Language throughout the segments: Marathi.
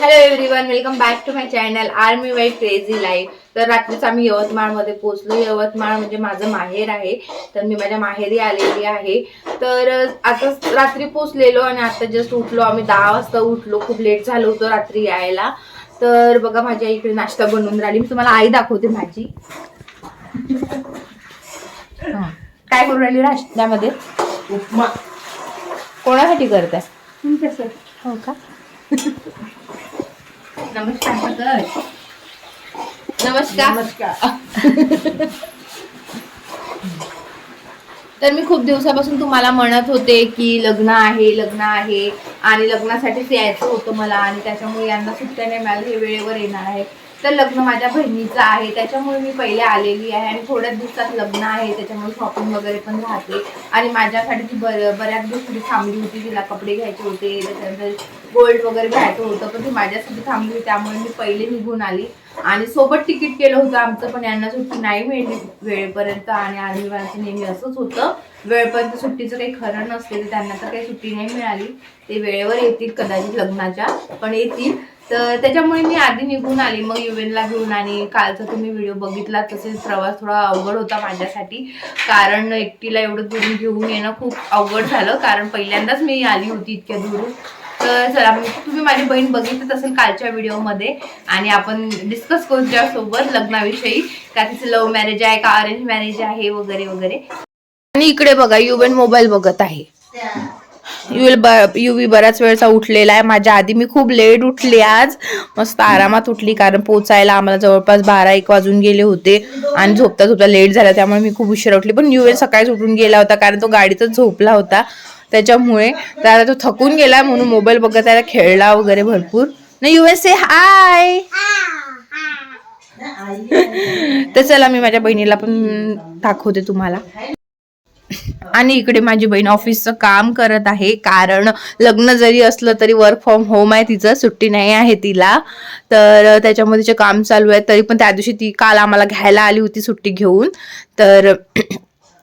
Hello everyone welcome back to my channel army wife crazy life तर रात्रीच आम्ही यवतमाळमध्ये पोहोचलो. यवतमाळ म्हणजे माझं माहेर आहे. तर मी माझ्या माहेरी आलेली आहे. तर आता रात्री पोहोचलेलो आणि आता जस्ट उठलो. आम्ही दहा वाजता उठलो. खूप लेट झालं होतं रात्री यायला. तर बघा माझ्या इकडे नाश्ता बनवून राहिली. मी तुम्हाला आई दाखवते माझी हा. काय करून राहिली नाश्त्यामध्ये? उपमा. कोणासाठी करताय? हो का? नमस्कार कर. नमस्कार. नमस्कार. तर मी खूप दिवसापासून तुम्हाला म्हणत होते की लग्न आहे लग्न आहे आणि लग्नासाठीच यायचं होतं मला आणि त्याच्यामुळे यांना सुट्ट्या नाही मिळाल्या हे वेळेवर येणार आहे. तर लग्न माझ्या बहिणीचं आहे त्याच्यामुळे मी पहिले आलेली आहे आणि थोड्याच दिवसात लग्न आहे त्याच्यामुळे शॉपिंग वगैरे पण राहते. आणि माझ्यासाठी ती बर बऱ्याच दिवशी थांबली होती तिला कपडे घ्यायचे होते त्याच्यानंतर गोल्ड वगैरे घ्यायचं होतं पण ती माझ्यासाठी थांबली त्यामुळे मी पहिले निघून आली. आणि सोबत तिकीट केलं होतं आमचं पण यांना सुट्टी नाही मिळली वेळेपर्यंत आणि आर्मीवाल्यांचं नेहमी असंच होतं. वेळेपर्यंत सुट्टीचं काही खरं नसते तर त्यांना तर काही सुट्टी नाही मिळाली. ते वेळेवर येतील कदाचित लग्नाच्या पण येतील. तर त्याच्यामुळे मी आधी निघून आली मग युवेनला घेऊन आणि कालचा तुम्ही व्हिडिओ बघितला तसेच प्रवास थोडा अवघड होता माझ्यासाठी. कारण एकटीला एवढं दुरून घेऊन येणं खूप अवघड झालं कारण पहिल्यांदाच मी आली होती इतक्या दुरून. तर चला तुम्ही माझी बहीण बघितच असेल कालच्या व्हिडिओमध्ये आणि आपण डिस्कस करू त्यासोबत लग्नाविषयी. का तिचं लव्ह मॅरेज आहे का अरेंज मॅरेज आहे वगैरे वगैरे. आणि इकडे बघा युवेन मोबाईल बघत आहे. युवेल युवी बऱ्याच वेळचा उठलेला आहे. माझ्या आधी मी खूप लेट उठली आज. मस्त आरामात उठली कारण पोचायला आम्हाला जवळपास बारा एक वाजून गेले होते. आणि झोपता झोपता लेट झाला त्यामुळे मी खूप उशीर उठली. पण युवेल सकाळीच उठून गेला होता कारण तो गाडीतच झोपला होता. त्याच्यामुळे त्याला तो थकून गेला म्हणून मोबाईल बघत त्याला खेळला वगैरे भरपूर. नाही एस ए हाय तर चला मी माझ्या बहिणीला पण दाखवते तुम्हाला. आणि इकडे माझी बहीण ऑफिसचं काम करत आहे. कारण लग्न जरी असलं तरी वर्क फ्रॉम होम आहे तिचं. सुट्टी नाही आहे तिला. तर त्याच्यामध्ये तिचे काम चालू आहे तरी पण त्या दिवशी ती काल आम्हाला घ्यायला आली होती सुट्टी घेऊन. तर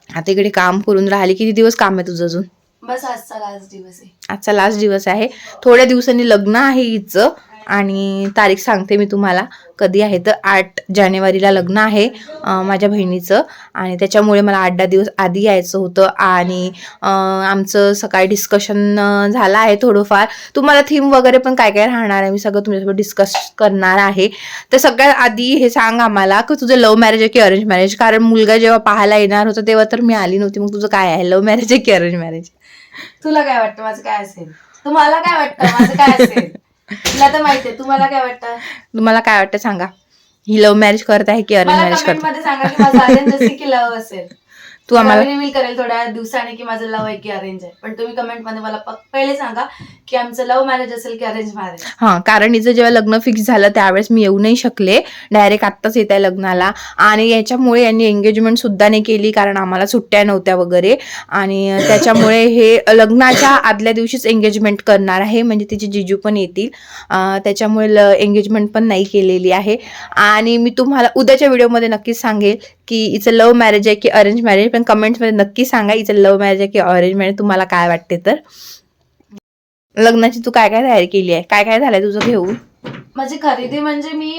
आता इकडे काम करून राहिली. किती दिवस काम आहे तुझं अजून? बस आजचा लास्ट दिवस आहे. आजचा लास्ट दिवस आहे. थोड्या दिवसांनी लग्न आहे हिचं आणि तारीख सांगते मी तुम्हाला. कधी आहे तर आठ जानेवारीला लग्न आहे माझ्या बहिणीचं. आणि त्याच्यामुळे मला आठ दहा दिवस आधी यायचं होतं. आणि आमचं सकाळी डिस्कशन झालं आहे थोडंफार. तुम्हाला थीम वगैरे पण काय काय राहणार आहे? मी सगळं तुमच्यासोबत डिस्कस करणार आहे. तर सगळ्यात आधी हे सांग आम्हाला की तुझं लव्ह मॅरेज आहे की अरेंज मॅरेज कारण मुलगा जेव्हा पाहायला येणार होता तेव्हा तर मी आली नव्हती. मग तुझं काय आहे? लव्ह मॅरेज आहे की अरेंज मॅरेज तुला काय वाटतं? माझं काय असेल? तुम्हाला काय वाटतं? माझं काय असेल? तुला तर माहितीये तुम्हाला काय वाटतं? तुम्हाला काय वाटतं? सांगा. ही लव्ह मॅरेज करत आहे की अरेंज मला मॅरेज करत मध्ये सांगा की माझं अरेंज असेल की लव्ह असेल. तू आम्हाला रिव्हील करेल थोड्या दिवसाने की माझं लव्ह आहे की अरेंज आहे. पण तुम्ही कमेंटमध्ये मला पहिले सांगा की आमचं लव्ह मॅरेज असेल की अरेंज मॅरेज हा कारण हिचं जेव्हा लग्न फिक्स झालं त्यावेळेस मी येऊ नाही शकले. डायरेक्ट आत्ताच येत आहे लग्नाला. आणि याच्यामुळे यांनी एंगेजमेंट सुद्धा नाही केली कारण आम्हाला सुट्ट्या नव्हत्या वगैरे. आणि त्याच्यामुळे हे लग्नाच्या आदल्या दिवशीच एंगेजमेंट करणार आहे. म्हणजे तिचे जिजू पण येतील. त्याच्यामुळे एंगेजमेंट पण नाही केलेली आहे. आणि मी तुम्हाला उद्याच्या व्हिडिओमध्ये नक्कीच सांगेल की इचं लव्ह मॅरेज आहे की अरेंज मॅरेज पण कमेंट्समध्ये नक्की सांगा इचं लव्ह मॅरेज आहे की अरेंज मॅरेज तुम्हाला काय वाटते तर? लग्नाची तू काय काय तयारी केली आहे? काय काय झालंय तुझं घेऊन? माझी खरेदी म्हणजे मी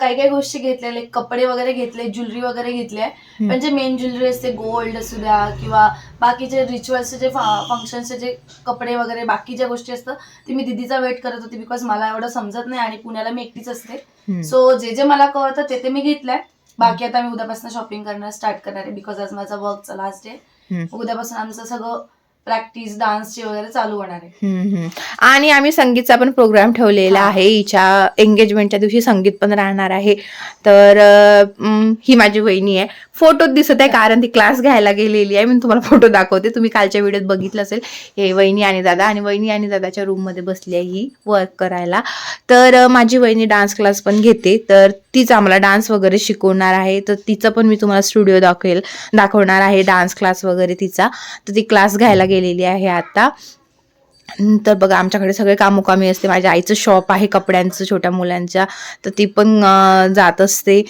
काही काही गोष्टी घेतलेले कपडे वगैरे घेतले ज्वेलरी वगैरे घेतली आहे. म्हणजे मेन ज्वेलरी असते गोल्ड असू द्या किंवा बाकीचे रिच्युअल्सचे जे फंक्शनचे जे कपडे वगैरे बाकी ज्या गोष्टी असतात ती मी दिदीचा वेट करत होती बिकॉज मला एवढं समजत नाही आणि पुण्याला मी एकटीच असते. सो जे जे मला कळतं ते ते मी घेतलंय. बाकी आता मी उद्यापासून शॉपिंग करणं स्टार्ट करणार आहे बिकॉज आज माझा वर्कचा लास्ट डे. उद्यापासून आमचं सगळं प्रॅक्टिस डान्सची वगैरे चालू होणार आहे. हम्म, हम्म. आणि आम्ही संगीतचा पण प्रोग्राम ठेवलेला हा. आहे. हिच्या एंगेजमेंटच्या दिवशी संगीत पण राहणार आहे. तर अं, ही माझी वहिनी आहे. फोटोत दिसत आहे कारण ती क्लास घ्यायला गेलेली आहे. मी तुम्हाला फोटो दाखवते. तुम्ही कालच्या व्हिडिओत बघितलं असेल. हे वहिनी आणि दादा आणि वहिनी आणि दादाच्या रूममध्ये बसली आहे ही वर्क करायला. तर अं, माझी वहिनी डान्स क्लास पण घेते. तर तीच आम्हाला डान्स वगैरे शिकवणार आहे. तर तिचं पण मी तुम्हाला स्टुडिओ दाखवेल दाखवणार आहे डान्स क्लास वगैरे तिचा. तर ती क्लास घ्यायला गेलेली आहे आता. तर बघा आमच्याकडे सगळे कामोकामी असते. माझ्या आईचं शॉप आहे कपड्यांचं छोट्या मुलांच्या. तर ती पण जात असते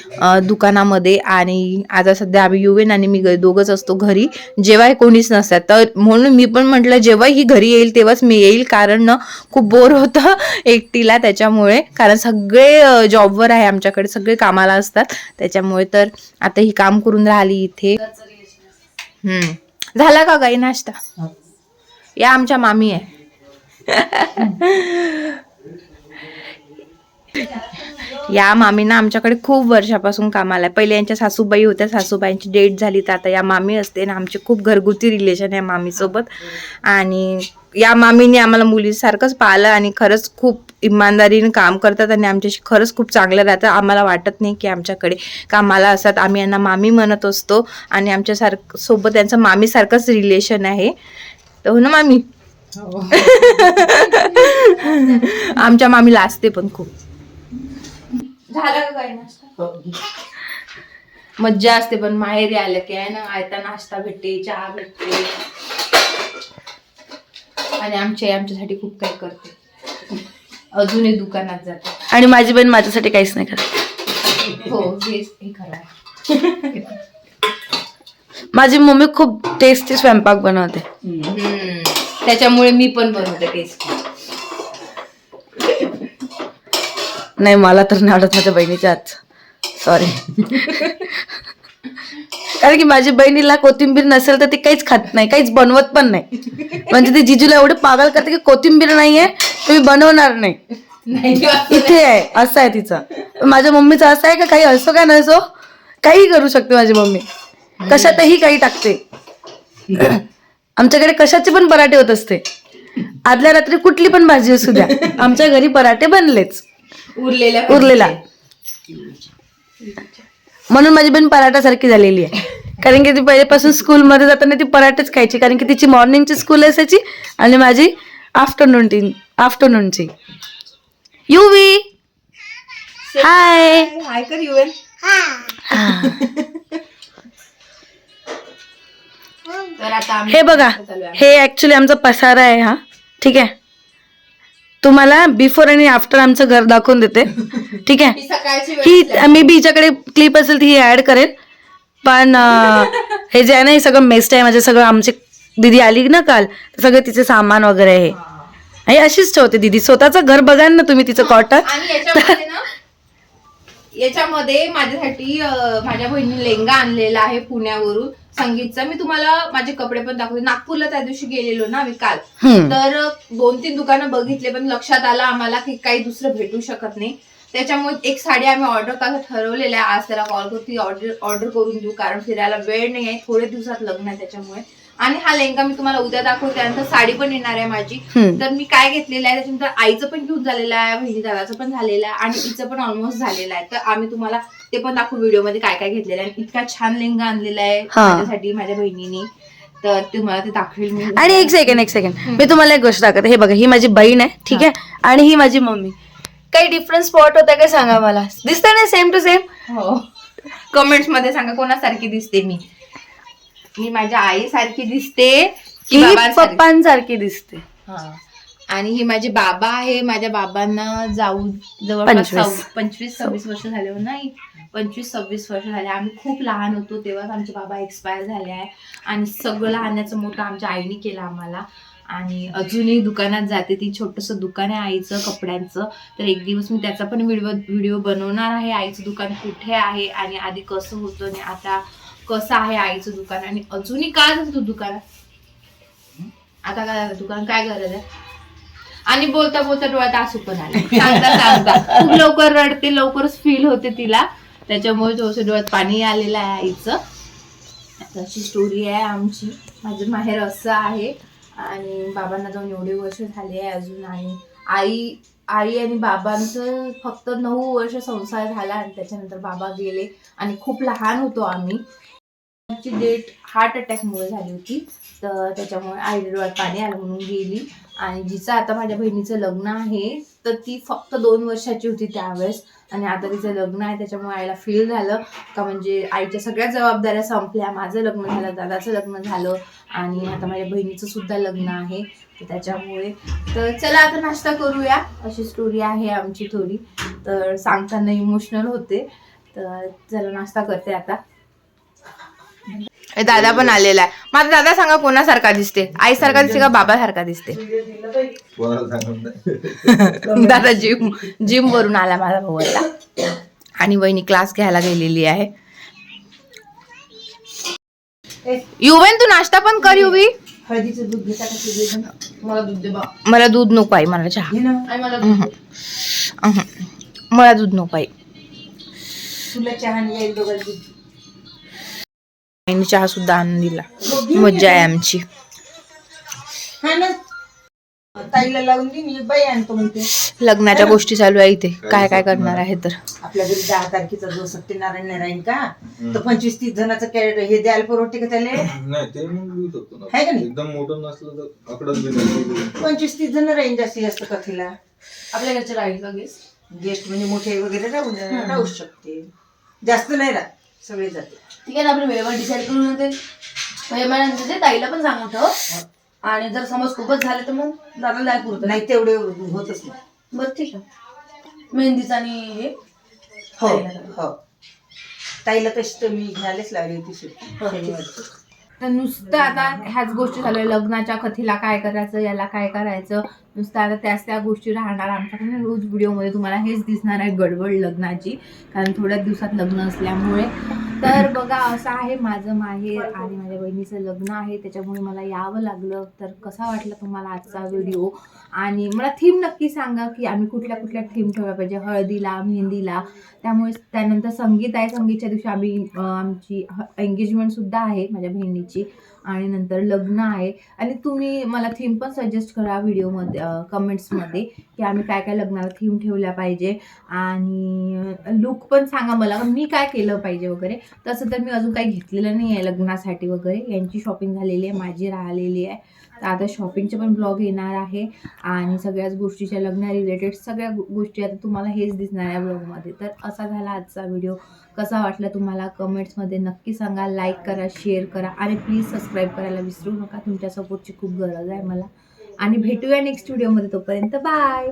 दुकानामध्ये. आणि आता सध्या आम्ही युवेन आणि मी दोघंच असतो घरी. जेव्हा कोणीच नसतात. तर म्हणून मी पण म्हटलं जेव्हा ही घरी येईल तेव्हाच मी येईल. कारण ना खूप बोर होतं एकटीला त्याच्यामुळे. कारण सगळे जॉबवर आहे आमच्याकडे. सगळे कामाला असतात. त्याच्यामुळे तर आता ही काम करून राहिली इथे. झाला का गाई नाश्ता? या आमच्या मामी आहे. या मामीना आमच्याकडे खूप वर्षापासून कामाला आहे पहिले यांच्या सासूबाई होत्या सासूबाईंची डेट झाली तर आता या मामी असते आणि आमचे खूप घरगुती रिलेशन आहे मामीसोबत. आणि या मामीने आम्हाला मुलीसारखंच पाहिलं आणि खरंच खूप इमानदारीने काम करतात आणि आमच्याशी खरंच खूप चांगलं राहतं. आम्हाला वाटत नाही की आमच्याकडे कामाला असतात. आम्ही यांना मामी म्हणत असतो आणि आमच्यासारखं सोबत त्यांचं मामीसारखंच रिलेशन आहे. हो ना मामी? आमच्या मामीला असते पण खूप. झालं का काय नाश्ता? मज्जा असते पण माहेरी आलं की आहे ना आयता नाश्ता भेटते चहा भेटते. आणि आमची आई आमच्यासाठी खूप काही करते. अजूनही दुकानात जाते. आणि माझी बहीण माझ्यासाठी काहीच नाही करत. हो हे हे खरं आहे माझी मम्मी खूप टेस्टी स्वयंपाक बनवते. हम्म. त्याच्यामुळे मी पण बनवते टेस्ट नाही मला तर नाही आवडत माझ्या बहिणीच्या हात सॉरी कारण की माझी बहिणीला कोथिंबीर नसेल तर ती काहीच खात नाही काहीच बनवत पण नाही. म्हणजे ती जिजूला एवढे पागल करते की कोथिंबीर नाहीये तुम्ही बनवणार नाही. इथे आहे असं आहे तिचं. माझ्या मम्मीचं असं आहे का काही असो का नसो काही करू शकते माझी मम्मी. कशातही काही टाकते. आमच्याकडे कशाचे पण पराठे होत असते. आदल्या रात्री कुठली पण भाजी असू द्या आमच्या घरी पराठे बनलेच. उरलेल्या उरलेला. म्हणून माझी बहीण पराठा सारखी झालेली आहे. कारण की ती पहिल्यापासून स्कूलमध्ये जाताना ती पराठेच खायची कारण की तिची मॉर्निंगची स्कूल असायची आणि माझी आफ्टरनून टी आफ्टरनूनची युवी हाय हाय कर आता आम्ही हे बघा. हे ऍक्च्युली आमचा पसारा आहे हा. ठीक आहे? तुम्हाला बिफोर आणि आफ्टर आमचं घर दाखवून देते. ठीक आहे? ही मे बी हिच्याकडे क्लिप असेल ती ही ऍड करेल. पण हे जे आहे ना हे सगळं मेस्ट आहे. म्हणजे सगळं आमची दिदी आली ना काल सगळं तिचे सामान वगैरे आहे. अशीच ठेवते दिदी. स्वतःचं घर बघा ना तुम्ही तिचं कॉटन याच्यामध्ये माझ्यासाठी माझ्या बहिणीने लेंगा आणलेला आहे पुण्यावरून. संगीतचा. मी तुम्हाला माझे कपडे पण दाखवते. नागपूरला त्या दिवशी गेलेलो ना आम्ही काल. तर दोन तीन दुकानं बघितले पण लक्षात आलं आम्हाला की काही दुसरं भेटू शकत नाही. त्याच्यामुळे एक साडी आम्ही ऑर्डर करायचं ठरवलेलं आहे. आज त्याला कॉल करू ती ऑर्डर ऑर्डर करून देऊ कारण फिरायला वेळ नाही आहे. थोड्या दिवसात लग्न आहे त्याच्यामुळे. आणि हा लेंगा मी तुम्हाला उद्या दाखवते त्यानंतर साडी पण येणार आहे माझी. तर मी काय घेतलेलं आहे त्याच्यानंतर आईचं पण घेऊन झालेलं आहे बहिणी दादाचं पण झालेलं आहे आणि तिचं पण ऑलमोस्ट झालेलं आहे. तर आम्ही तुम्हाला ते पण दाखवू व्हिडिओ काय काय घेतलेलं आहे. इतका छान लेंगा आणलेला आहे. माझ्यासाठी माझ्या बहिणीने. तर तुम्हाला ते दाखवेल मी. आणि एक सेकंड एक सेकंड मी तुम्हाला एक गोष्ट दाखवते. हे बघा ही माझी बहीण आहे ठीक आहे? आणि ही माझी मम्मी. काही डिफरंट स्पॉट होता काय सांगा मला? दिसतं ना सेम टू सेम हो. कमेंट्समध्ये सांगा कोणासारखी दिसते मी. मी माझ्या आई सारखी दिसते की ही बाबांसारखी? पप्पांसारखी दिसते. हा. आणि ही माझे बाबा आहे माझ्या बाबांना जाऊ जवळपास पंचवीस. सव- पंचवीस सव्वीस वर्ष झाले हो नाही पंचवीस सव्वीस वर्ष झाले. आम्ही खूप लहान होतो तेव्हाच आमचे बाबा एक्सपायर झाले आहे. आणि सगळं लहानाचं मोठं आमच्या आईने केलं आम्हाला. आणि अजूनही दुकानात जाते ती छोटंसं दुकान आहे आईचं कपड्यांचं. तर एक दिवस मी त्याचा पण व्हिडिओ व्हिडिओ बनवणार आहे. आईचं दुकान कुठे आहे? आणि आधी कसं होतं? आणि आता कसं आहे आईचं दुकान? आणि अजूनही काय तू दुकानात? आता काय झालं? दुकान काय गरज आहे? आणि बोलता बोलता डोळ्यात आसू पण आले. सांगता सांगता खूप लवकर रडते लवकरच फील होते तिला. त्याच्यामुळे थोडंसं डोळ्यात पाणी आलेलं आहे आईचं. अशी स्टोरी आहे आमची. माझं माहेर असं आहे. आणि बाबांना जाऊन एवढे वर्ष झाले आहे अजून. आणि आई आई आणि बाबांचं फक्त नऊ वर्ष संसार झाला आणि त्याच्यानंतर बाबा गेले. आणि खूप लहान होतो आम्ही. ची डेट हार्ट अटॅकमुळे झाली होती. तर त्याच्यामुळे आई डोळ्यात पाणी आलं म्हणून गेली. आणि जिचं आता माझ्या बहिणीचं लग्न आहे तर ती फक्त दोन वर्षाची होती त्यावेळेस. आणि आता तिचं लग्न आहे त्याच्यामुळे आईला फील झालं. का म्हणजे आईच्या सगळ्या जबाबदाऱ्या संपल्या. माझं लग्न झालं दादाचं लग्न झालं. आणि आता माझ्या बहिणीचं सुद्धा लग्न आहे. तर त्याच्यामुळे तर चला आता नाश्ता करूया. अशी स्टोरी आहे आमची थोडी. तर सांगताना इमोशनल होते. तर चला नाश्ता करते आता. ए, दादा पण आलेला आहे. माझा दादा सांगा कोणासारखा दिसते? आईसारखा दिसते का बाबासारखा दिसते? दादा जिम जिम वरून आला माझा भाऊ आता आणि वहिनी क्लास घ्यायला गेलेली आहे. युवेन तू नाश्ता पण कर युवी. हळदीचं दूध घेता का मला दूध दे बा. मला दूध नको आहे मला चहा. आई मला दूध नको आहे तुला चहा आईने चहा सुद्धा आणून दिला. मज्जा आहे आमची. हा ना. ताईला लावून दे मी बाई आणतो म्हणते. लग्नाच्या गोष्टी चालू आहे इथे. काय काय करणार आहे तर. आपल्या घरी दहा तारखेचा जो सत्यनारायण राहील का तर पंचवीस तीस जणांचं कॅरेट हे द्यायला परवडते का त्याला? नाही ते मग घेऊ शकतो आहे का ना नाही? एकदम मोठं नसलं तर आकडच घेणार पंचवीस तीस जण राहील जास्तीत जास्त कथेला. आपल्या घरचे राहील का गेस गेस्ट म्हणजे मोठे वगैरे राहू राहू शकते जास्त नाही राहत. सगळे जाते ठीक आहे ना आपण वेळेवर डिसाईड करून ते म्हणजे ते ताईला पण सांगून ठेव. आणि जर समज खूपच झाले तर मग दादा नाही पुरत. नाही तेवढे होतच नाही. बरं ठीक आहे. मेहंदीचा आणि हे. हो ताईला करा. हो ताईला तशी तर मी घ्यायलाच लागली होती हो. तर नुसतं आता ह्याच गोष्टी चालू आहे लग्नाच्या कथेला काय करायचं याला काय करायचं? नुसतं आता त्याच त्या गोष्टी राहणार. आमच्याकडे रोज व्हिडिओमध्ये तुम्हाला हेच दिसणार आहे गडबड लग्नाची. कारण थोड्याच दिवसात लग्न असल्यामुळे. तर बघा असं आहे माझं माहेर आणि माझ्या बहिणीचं लग्न आहे. त्याच्यामुळे मला यावं लागलं. तर कसा वाटला तुम्हाला आजचा व्हिडिओ? आणि मला थीम नक्की सांगा की आम्ही कुठल्या कुठल्या थीम ठेवल्या पाहिजे? हळदीला मेहंदीला. त्यामुळे त्यानंतर संगीत आहे. संगीतच्या दिवशी आम्ही आमची एंगेजमेंट सुद्धा आहे माझ्या बहिणीची. आणि नंतर लग्न आहे. आणि तुम्ही मला थीम पण सजेस्ट करा व्हिडिओमध्ये कमेंट्समध्ये की आम्ही काय काय लग्नाला थीम ठेवल्या पाहिजे. आणि लुक पण सांगा मला मी काय केलं पाहिजे वगैरे. तसं तर मी अजून काही घेतलेलं नाही आहे लग्नासाठी वगैरे. यांची शॉपिंग झालेली आहे माझी राहिलेली आहे. तर आता शॉपिंगचे पण ब्लॉग येणार आहे. आणि सगळ्याच गोष्टीच्या लग्ना रिलेटेड सगळ्या गोष्टी आता तुम्हाला हेच दिसणार आहे ब्लॉगमध्ये तर असा झाला आजचा व्हिडिओ कसा वाटला तुम्हाला कमेंट्समध्ये नक्की सांगा. लाईक करा शेअर करा आणि प्लीज सबस्क्राईब करायला विसरू नका. तुमच्या सपोर्टची खूप गरज आहे मला. आणि भेटूया नेक्स्ट व्हिडिओमध्ये तोपर्यंत. बाय